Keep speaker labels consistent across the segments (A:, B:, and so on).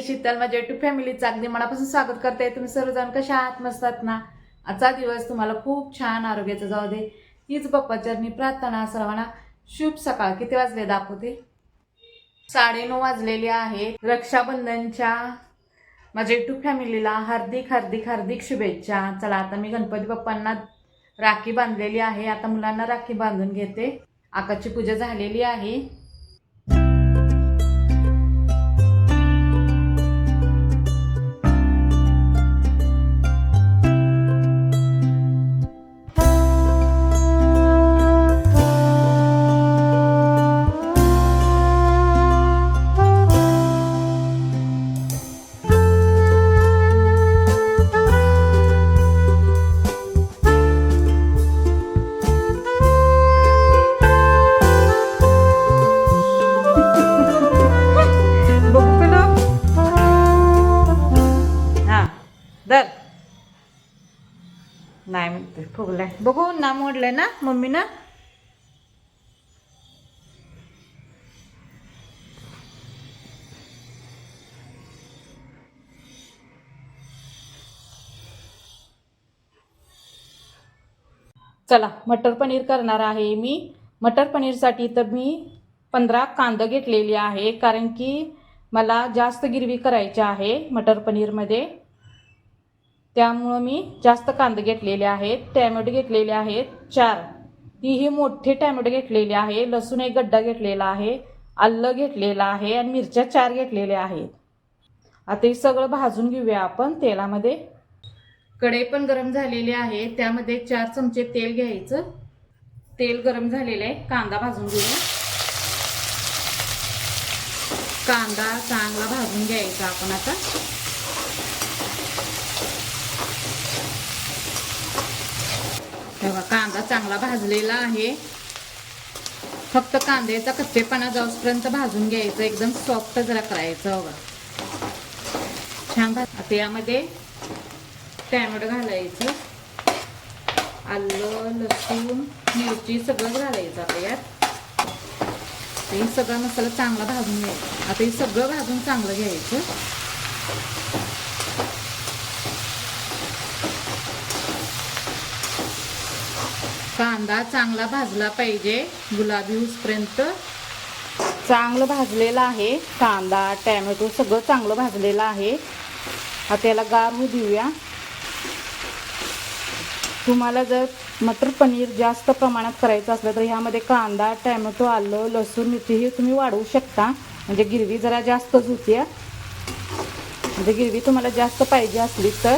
A: मी शीतल माझ्या टू फॅमिलीचं अगदी मनापासून स्वागत करते. तुम्ही सर्वजण कशा आहात? मस्त आहात ना? आजचा दिवस तुम्हाला खूप छान आरोग्याचा जाऊ दे. हीच बाप्पाचरणी प्रार्थना सर्वांना शुभ सकाळ. किती वाजले दाखवते? साडेनऊ वाजलेले आहे. रक्षाबंधनच्या माझ्या युट्यूब फॅमिलीला हार्दिक हार्दिक हार्दिक शुभेच्छा. चला आता मी गणपती बाप्पांना राखी बांधलेली आहे. आता मुलांना राखी बांधून घेते. आकाशची पूजा झालेली आहे. मम्मीनं? चला मटर पनीर करणार आहे मी. मटर पनीरसाठी तर मी पंधरा कांदे घेतलेली आहे कारण की मला जास्त गिरवी करायची आहे मटर पनीरमध्ये. त्यामुळं मी जास्त कांदे घेतलेले आहेत टॅमॅटो घेतलेले आहेत चार. तीही मोठे टॅमॅटो घेतलेले आहे लसूण एक गड्डा घेतलेला आहे आलं घेतलेलं आहे आणि मिरच्या चार घेतलेल्या आहेत. आता हे सगळं भाजून घेऊया आपण तेलामध्ये. कढई पण गरम झालेली आहे त्यामध्ये चार चमचे तेल घ्यायचं. तेल गरम झालेलं आहे कांदा भाजून घेऊया. कांदा चांगला भाजून घ्यायचा आपण आता. तेव्हा कांदा चांगला भाजलेला आहे. फक्त कांद्याचा कच्चेपणा जाऊपर्यंत भाजून घ्यायचं. एकदम सॉफ्ट जरा करायचं बघा. छान भाज आता यामध्ये टॅमॅटो घालायचं. आलं लसूण मिरची सगळं घालायचं आता यात. हे सगळा मसाला चांगला भाजून घ्यायचा. आता हे सगळं भाजून चांगलं घ्यायचं. कांदा चांगला भाजला पाहिजे. गुलाबी ऊसपर्यंत. चांगलं भाजलेलं आहे. कांदा टॅमॅटो सगळं चांगलं भाजलेलं आहे. आता याला गार होऊ देऊया. तुम्हाला जर मटर पनीर जास्त प्रमाणात करायचं असलं तर ह्यामध्ये कांदा टॅमॅटो आलं लसूण मिरची हे तुम्ही वाढवू शकता. म्हणजे गिरवी जरा जास्तच होती म्हणजे गिरवी तुम्हाला जास्त पाहिजे असली तर.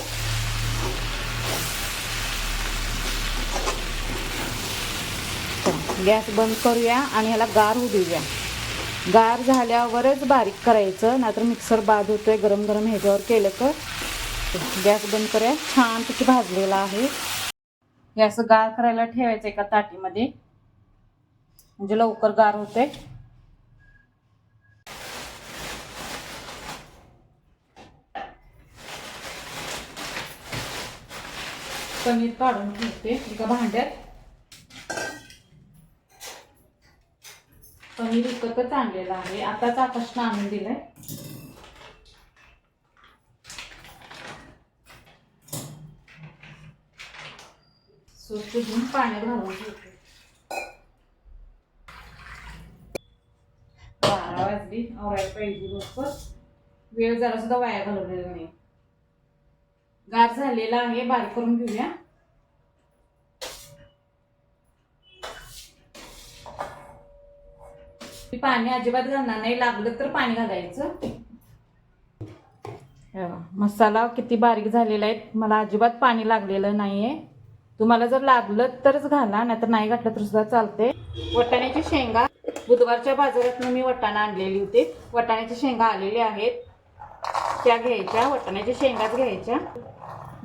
A: गॅस बंद करूया आणि ह्याला गार होऊ देऊया. गार झाल्यावरच बारीक करायचं नाहीतर मिक्सर बाद होतोय गरम गरम ह्याच्यावर केलं तर. गॅस बंद करूया. छान भाजलेला आहे. गॅस गार करायला ठेवायचं एका ताटीमध्ये. म्हणजे लवकर गार होते पनीर काढून ठेवते एका भांड्यात. पनीर विकतच चांगलेलं आहे. आताच आकाशनं आणून दिलाय. स्वच्छ धुवून पाण्यात घालून ठेवते. बारा वाजली. आवरायला पाहिजे लवकर. वेळ जरा सुद्धा वाया घालवलेला नाही. गार झालेला आहे. बारीक करून घेऊया. पाणी अजिबात घालणार नाही. लागलं तर पाणी घालायचं. मसाला किती बारीक झालेला आहे. मला अजिबात पाणी लागलेलं नाहीये. तुम्हाला जर लागलं तरच घाला नाहीतर नाही घातलं तर सुद्धा चालते वटाण्याची शेंगा. बुधवारच्या बाजारात मी वटाणा आणलेली होती. वटाण्याच्या शेंगा आलेल्या आहेत. त्या घ्यायच्या वटाण्याच्या शेंगाच घ्यायच्या.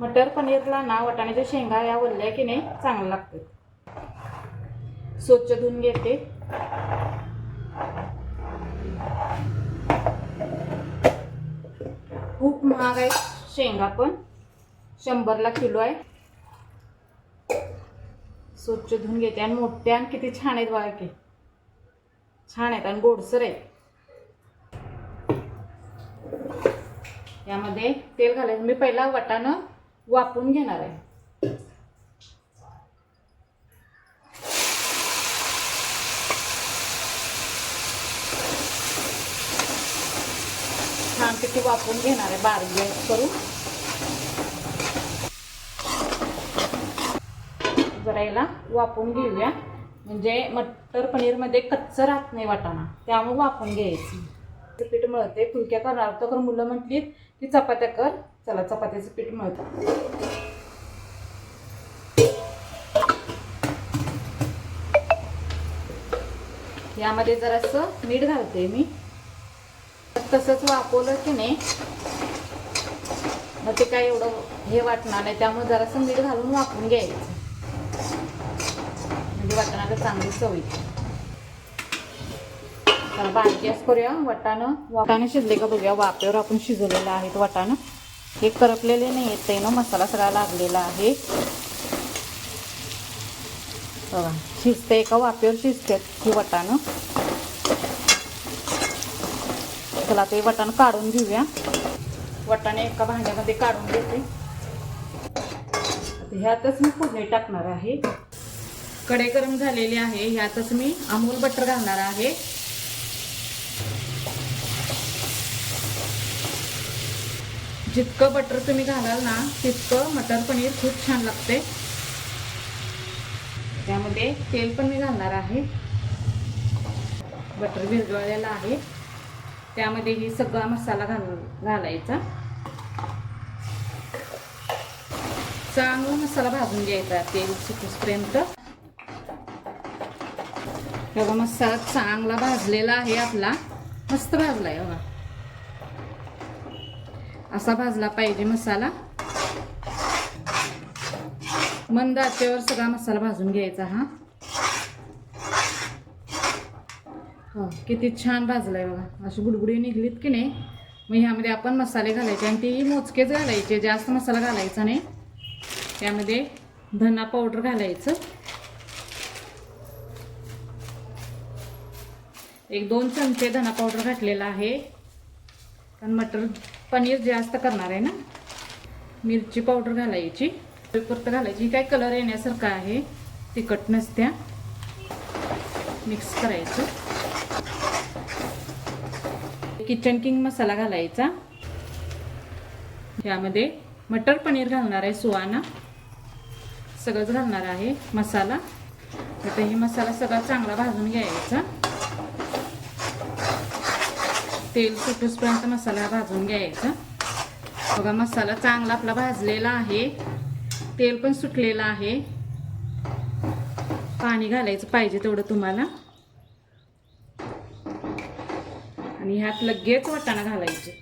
A: मटर पनीरला ना वटाण्याच्या शेंगा या वल्ल्या की नाही चांगलं लागतं स्वच्छ धुवून घेते. खूप महाग आहे. शेंगा पण शंभरला किलो आहे. स्वच्छ धुवून घेते आणि मोठ्या आणि किती छान आहेत बघा की. छान आहेत आणि गोडसर आहेत. यामध्ये तेल घालायचं. मी पहिला वटाणं वापून घेणार आहे. क्वांटिटी वापरून घेणार आहे बारीक करून? जरा याला वाफवून घेऊया. म्हणजे मटर पनीरमध्ये कच्चं राहत नाही वाटाणा. त्यामुळे वापरून घ्यायचं. पीठ मळते. फुलक्या करणार तर मुलं म्हटली की चपात्या कर. चला चपात्याचं पीठ मळतं. यामध्ये जरासं मीठ घालते मी. तसंच वापरलं की नाही. मग ते काय एवढं हे वाटणार नाही. त्यामुळे जरासं मीठ घालून वापरून घ्यायचं. म्हणजे वाटणाला चांगली सवय तर बारीक करूया. वाटाणं वाटाणं शिजले का बघूया. वाफ्यावर आपण शिजवलेलं आहेत वाटाणं. हे करपलेले नाही येत ना मसाला सगळा लागलेला आहे. बघा शिजते एका वाफेवर शिजतात ही वाटाणं. चला ते वटाण काढून घेऊया. वटाणे एका भांड्यामध्ये काढून घेते. ह्यातच मी फोडणी टाकणार आहे. कडे गरम झालेली आहे. ह्यातच मी अमूल बटर घालणार आहे. जितकं बटर तुम्ही घालाल ना तितकं मटर पनीर खूप छान लागते. त्यामध्ये तेल पण मी घालणार आहे. बटर विरघळलेलं आहे. त्यामध्ये ही सगळा मसाला घाल घालायचा. चांगला मसाला भाजून घ्यायचा तेल सुटूसपर्यंत. बघा मसाला चांगला भाजलेला आहे आपला. मस्त भाजला आहे बघा. असा भाजला पाहिजे मसाला. मंद आचेवर सगळा मसाला भाजून घ्यायचा हा. हो किती छान भाजलाय बघा. अशी गुडगुडी निघलीत की नाही मग ह्यामध्ये आपण मसाले घालायचे आणि ते मोजकेच घालायचे जास्त मसाला घालायचा नाही. त्यामध्ये धना पावडर घालायचं. एक दोन चमचे धना पावडर घातलेला आहे. कारण मटर पनीर जास्त करणार आहे ना. मिरची पावडर घालायची. पुरतं घालायची. ही काय कलर येण्यासारखं आहे. तिखट नसत्या. मिक्स करायचं. किचन किंग मसाला घालायचा. यामध्ये मटर पनीर घालणार आहे सुवाना सगळंच घालणार आहे मसाला. आता हे मसाला सगळा चांगला भाजून घ्यायचा. तेल सुटूसपर्यंत मसाला भाजून घ्यायचा. बघा मसाला चांगला आपला भाजलेला आहे. तेल पण सुटलेलं आहे. पाणी घालायचं पाहिजे तेवढं तुम्हाला. आणि ह्यात लगेच वाटाणा घालायचे.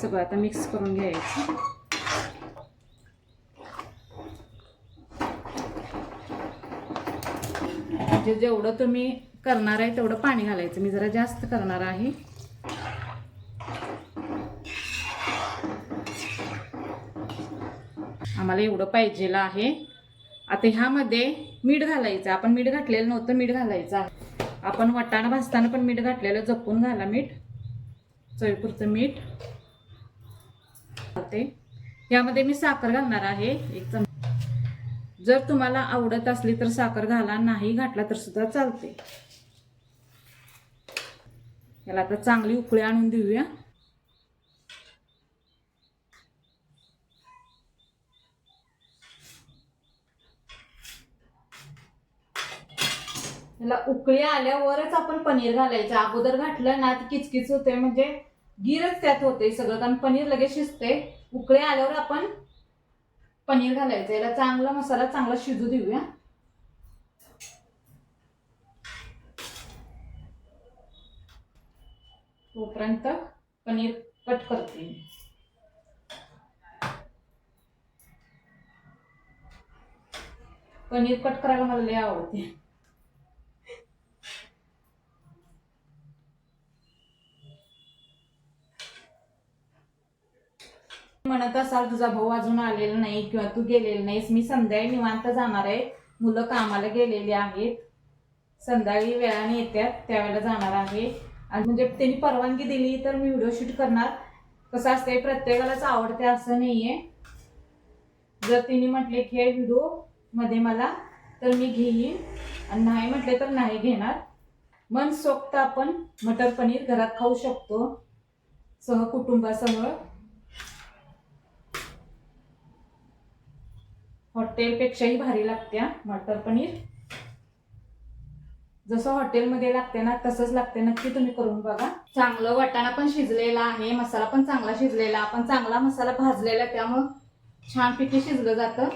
A: सगळं आता मिक्स करून घ्यायचं. म्हणजे जेवढं तुम्ही करणार आहे तेवढं पाणी घालायचं. मी जरा जास्त करणार आहे. आम्हाला एवढं पाहिजेलं आहे. आता ह्यामध्ये मीठ घालायचं. आपण मीठ घातलेलं नव्हतं मीठ घालायचं आहे. आपण वाटाणा भाजताना पण मीठ घातलेलं जपून घाला मीठ. चवीपुरचं मीठ. ते. यामध्ये मी साखर घालणार आहे एक चमचा जर तुम्हाला आवडत असली तर साखर घाला नाही घातला तर सुद्धा चालते. याला आता चांगली उकळी आणून देऊया. उकळी आल्यावरच आपण पनीर घालायचं. अगोदर घातलं ना ती किचकिच होते म्हणजे गिरच त्यात होते सगळं. कारण पनीर लगेच शिजते. उकळी आल्यावर आपण पनीर घालायचं. याला चांगला मसाला चांगला शिजू देऊया. तोपर्यंत पनीर कट करते पनीर कट करायला मला लय आवडते. म्हणत असाल तुझा भाऊ अजून आलेला नाही किंवा तू गेलेला नाहीस. मी संध्याकाळी निवांत जाणार आहे. मुलं कामाला गेलेली आहेत. संध्याकाळी वेळाने येतात त्यावेळेला जाणार आहे. आणि म्हणजे त्यांनी परवानगी दिली तर मी व्हिडिओ शूट करणार. कसं असतंय प्रत्येकालाच आवडते असं नाहीये. जर तिने म्हटले की हे व्हिडिओमध्ये मला तर मी घेईन. आणि नाही म्हटले तर नाही घेणार. मन सोक्त आपण मटर पनीर घरात खाऊ शकतो. सह कुटुंबासह हॉटेलपेक्षाही भारी लागते मटर पनीर. जसं हॉटेलमध्ये लागते ना तसंच लागते. नक्की तुम्ही करून बघा. चांगलं वाटाणा पण शिजलेला आहे मसाला पण चांगला शिजलेला. आपण चांगला मसाला भाजलेला त्यामुळं छानपैकी शिजलं जातं.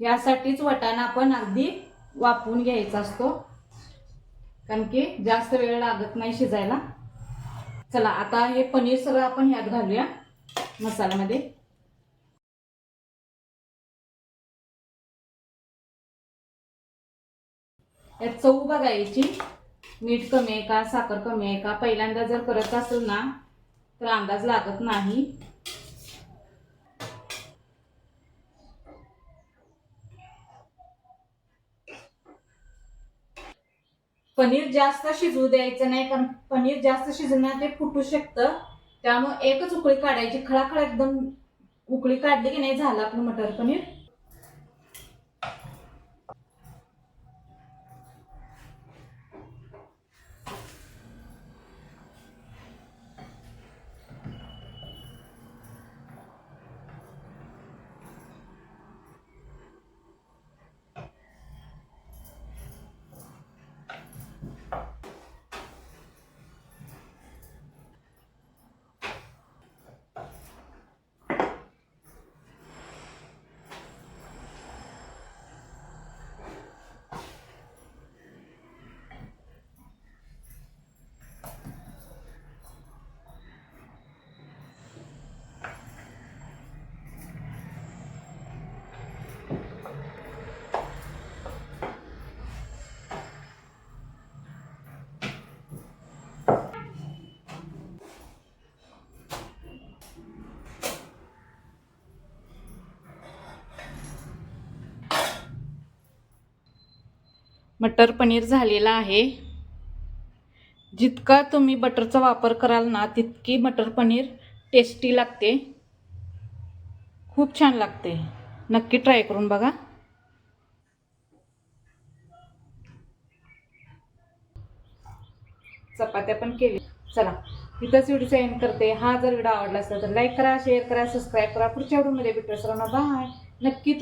A: यासाठीच वाटाणा आपण अगदी वापरून घ्यायचा असतो. कारण की जास्त वेळ लागत नाही शिजायला. चला आता हे पनीर सगळं आपण ह्यात घालूया. मसाल्यामध्ये. यात चव बघायची. मीठ कमी आहे का साखर कमी आहे का? पहिल्यांदा जर करत असेल ना तर अंदाज लागत नाही. पनीर जास्त शिजवू द्यायचं नाही कारण पनीर जास्त शिजणार ते फुटू शकतं. त्यामुळे एकच उकळी काढायची खळाखळा एकदम उकळी काढली की नाही झालं आपलं मटर पनीर. मटर पनीर झालेला आहे. जितका तुम्ही बटरचा वापर कराल ना तितकी मटर पनीर टेस्टी लागते. खूप छान लागते. नक्की ट्राय करून बघा. चपात्या पण केली चला इथंच व्हिडिओचा एंड करते. हा जर व्हिडिओ आवडला असेल तर लाईक करा शेअर करा सबस्क्राईब करा. पुढच्या व्हिडिओमध्ये भेटू. सर्वांना बाय नक्की